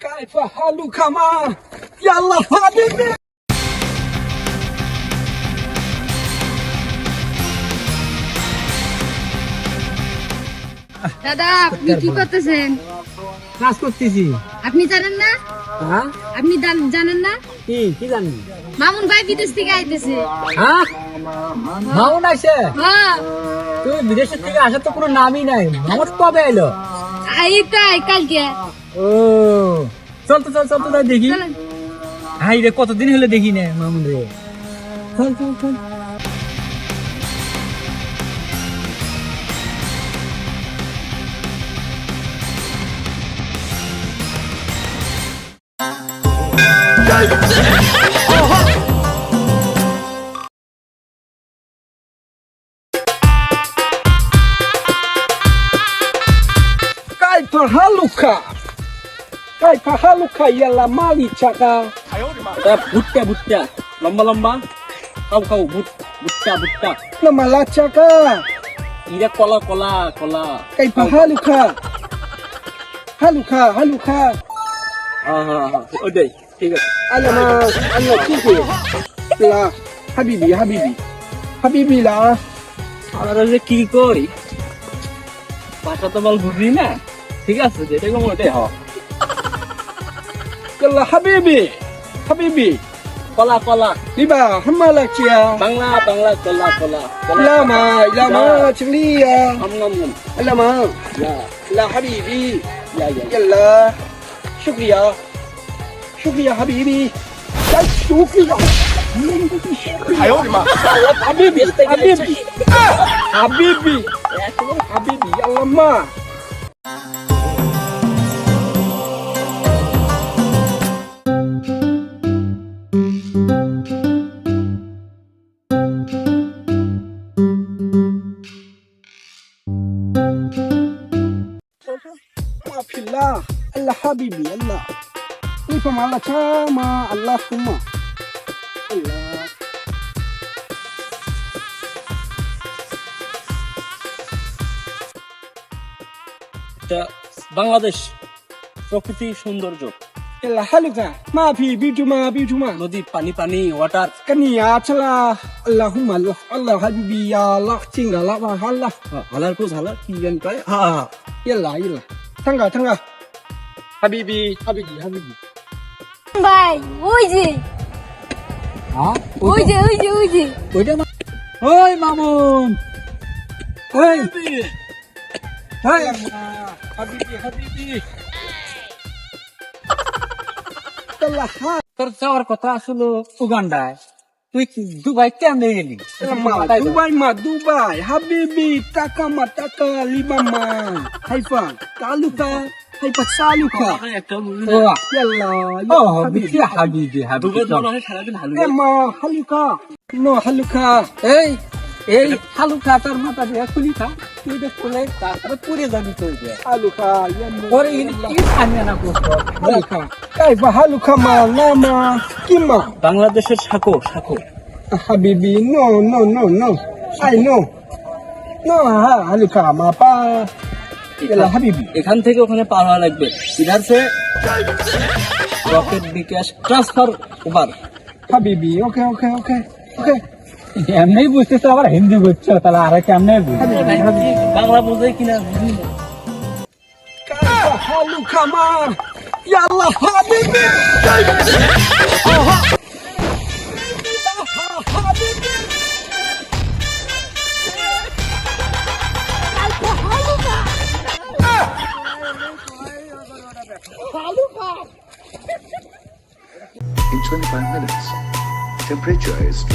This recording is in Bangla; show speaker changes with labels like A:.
A: كيف حالك ما يلا حبيبي
B: দাদা আপনি কি করতেছেন
A: কাজ করতেছি
B: আপনি জানেন না
A: হ্যাঁ
B: আপনি জান- জানেন না
A: কি কি জানি
B: মামুন ভাই বিদেশ থেকে আইতেছে
A: হ্যাঁ মামুন আছে
B: হ্যাঁ
A: তুই বিদেশের থেকে আসার তো কোনো নামই নাই মামুন কবে এলো
B: এইটাই কালকে
A: চল তো চল চল তো তাই দেখি। হাই রে কতদিন হলে দেখি নে মামুন রে। চল চল চল। Torra Lucas! এই পাখা লুখা ইয়াল্লা মালি চাকা।
C: এটা ভুট্টা ভুট্টা। লম্বা লম্বা। খাও খাও ভুট ভুট্টা ভুট্টা।
A: না মালা চাকা।
C: ইরা কলা কলা কলা।
A: এই পাখা লুখা হালুখা হালুখা
C: হ্যাঁ হ্যাঁ হ্যাঁ ওটাই ঠিক আছে।
A: আল্লাহ মাস আল্লাহ কি লা হাবিবি হাবিবি। হাবিবি লা।
C: আমরা যে কি করি পাশা তো মাল বুঝি না? ঠিক আছে যেটা কম ওটাই হওয়া
A: আজকাল্লা হাবিবি হাবিবি।
C: কলা কলা
A: দিবা হাম্মা লাগছিয়া
C: বাংলা বাংলা কলা কলা
A: লামা লামা চিলিয়া
C: হাম নাম নাম
A: লামা
C: লা
A: লা হাবিবি।
C: ইয়া ইয়া
A: ইয়াল্লা। শুকরিয়া। শুকরিয়া হাবিবি। তাই শুকরিয়া। হাবিবি হাবিবি। হাবিবি। হাবিবি। ইয়াল্লা মা Allah, Allah habibi, Allah. Nifam Allah chama, Allah kuma.
C: Allah. Bangladesh প্রকৃতি সৌন্দর্য।
A: এলা হালিকা মা ভি বিজুমা বিজুমা
C: নদী পানি পানি ওয়াটার
A: কানিয়া চলা আল্লাহ আল্লাহ আল্লাহ হাবিবি আল্লাহ চিঙ্গালা আল্লাহ। হ্যাঁ,
C: হালার কোজ হালার কি জানি কয় হা
A: হা এলা এলা থাঙ্গা থাঙ্গা হাবিবি হাবিবি হাবিবি
B: ভাই ওই যে ওই যে ওই যে ওই যে
A: ওইটা ওই মামুন ওই ওই হাবিবি হাবিবি তোর যাওয়ার কথা আসলো উগান্ডায় তুই দুবাই কেমনে গেলি দুবাই মা দুবাই হাবিবি টাকা মা টাকা লিবা মা হাইফা তালুকা হাইফা
C: একটা
A: ও হাবিবি হাবিবি হাবিবি এমা হালুকা নো হালুকা এই এই হালুকা তোর মাথা দিয়ে খুলি খা তুই দেখ খুলে তারপরে পুড়ে যাবি তুই হালুকা ওরে ইনি কি খানে না করতো হালুকা এই বা হালুকা মা না মা কি মা?
C: বাংলাদেশের সাঁকো সাঁকো
A: হাবিবি no no no no. I know. No হা হালুকা মা পা। এলা হাবিবি
C: এখান থেকে ওখানে পার হওয়া লাগবে। ইধার সে রকেট বিকাশ ট্রান্সফার ওভার
A: হাবিবি ওকে ওকে ওকে ওকে।
D: এমনি বুঝতেছো আবার হিন্দি বুঝছ তাহলে আর কেমনে
C: বাংলা বোঝে কিনা বুঝি না।
A: Habibi.
E: In 25 minutes, temperature is...